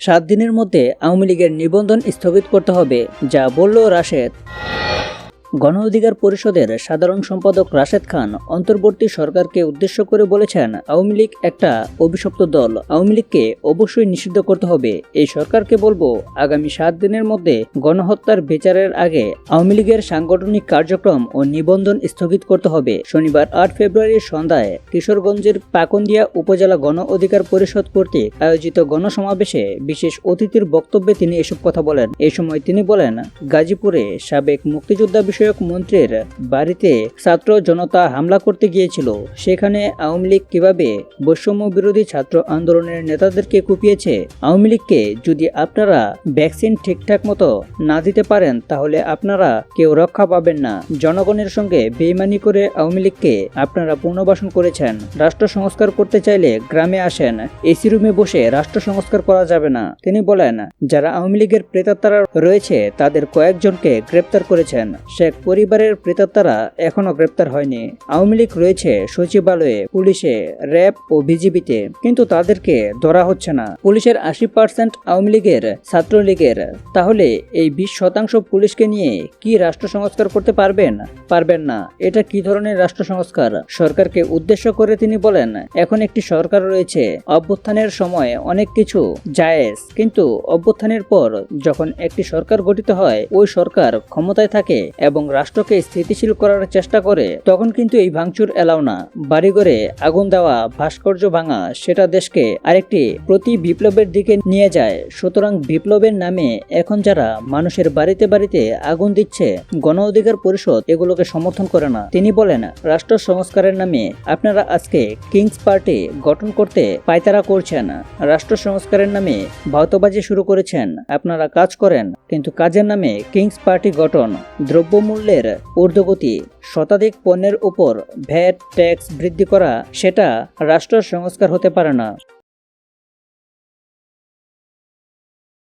সাত দিনের মধ্যে আওয়ামী লীগের নিবন্ধন স্থগিত করতে হবে যা বলল রাশেদ। গণ অধিকার পরিষদের সাধারণ সম্পাদক রাশেদ খান অন্তর্বর্তী সরকারকে উদ্দেশ্য করে বলেছেন, আওয়ামী লীগ একটা অভিশপ্ত দল। আওয়ামী লীগকে অবশ্যই নিষিদ্ধ করতে হবে। এই সরকারকে বলব, আগামী সাত দিনের মধ্যে গণহত্যার বিচারের আগে আওয়ামী লীগের সাংগঠনিক কার্যক্রম ও নিবন্ধন স্থগিত করতে হবে। শনিবার আট ফেব্রুয়ারির সন্ধ্যায় কিশোরগঞ্জের পাকন্দিয়া উপজেলা গণ অধিকার পরিষদ কর্তৃক আয়োজিত গণসমাবেশে বিশেষ অতিথির বক্তব্যে তিনি এসব কথা বলেন। এই সময় তিনি বলেন, গাজীপুরে সাবেক মুক্তিযোদ্ধা বিষয়ক মন্ত্রীর বাড়িতে ছাত্র জনতা হামলা করতে গিয়েছিল। সেখানে আওয়ামী লীগ কীভাবে বৈষম্য বিরোধী ছাত্র আন্দোলনের নেতাদেরকে কুপিয়েছে? আওয়ামী লীগকে যদি আপনারা ভ্যাকসিন ঠিকঠাক মতো না দিতে পারেন, তাহলে আপনারা কেউ রক্ষা পাবেন না। জনগণের সঙ্গে বেইমানি করে আওয়ামী লীগকে আপনারা পুনর্বাসন করেছেন। রাষ্ট্র সংস্কার করতে চাইলে গ্রামে আসেন, এসি রুমে বসে রাষ্ট্র সংস্কার করা যাবে না। তিনি বলেন, যারা আওয়ামী লীগের প্রেতাত্মারা রয়েছে, তাদের কয়েকজনকে গ্রেপ্তার করেছেন। পরিবারের প্রেতাত্মারা এখনও গ্রেপ্তার হয়নি। আওয়ামী লীগ রয়েছে, সচিবালয়ে, পুলিশে, র্যাব ও বিজিবিতে, কিন্তু তাদেরকে ধরা হচ্ছে না। পুলিশের আশি পার্সেন্ট আওয়ামী লীগের ছাত্রলীগের। তাহলে এই বিশ শতাংশ পুলিশকে নিয়ে কি রাষ্ট্র সংস্কার করতে পারবেন? পারবেন না। এটা কি ধরনের রাষ্ট্র সংস্কার? সরকারকে উদ্দেশ্য করে তিনি বলেন, এখন একটি সরকার রয়েছে, অভ্যুত্থানের সময় অনেক কিছু জায়েজ, কিন্তু অভ্যুত্থানের পর যখন একটি সরকার গঠিত হয়, ওই সরকার ক্ষমতায় থাকে এবং রাষ্ট্রকে স্থিতিশীল করার চেষ্টা করে, তখন কিন্তু এই ভাঙচুর এলাও না। বাড়িঘরে আগুন দেওয়া, ভাস্কর্য ভাঙা, সেটা দেশকে আরেকটি প্রতি বিপ্লবের দিকে নিয়ে যায়। সুতরাং বিপ্লবের নামে এখন যারা মানুষের বাড়িতে বাড়িতে আগুন দিচ্ছে, গণ অধিকার পরিষদ এগুলোকে সমর্থন করে না। তিনি বলেন, রাষ্ট্র সংস্কারের নামে আপনারা আজকে কিংস পার্টি গঠন করতে পায়তারা করছেন। রাষ্ট্র সংস্কারের নামে ভাওতবাজি শুরু করেছেন। আপনারা কাজ করেন, কিন্তু কাজের নামে কিংস পার্টি গঠন। দ্রব্যমূল্যের ঊর্ধ্বগতি শতাধিক পণ্যের উপর ভ্যাট ট্যাক্স বৃদ্ধি করা, সেটা রাষ্ট্র সংস্কার হতে পারে না।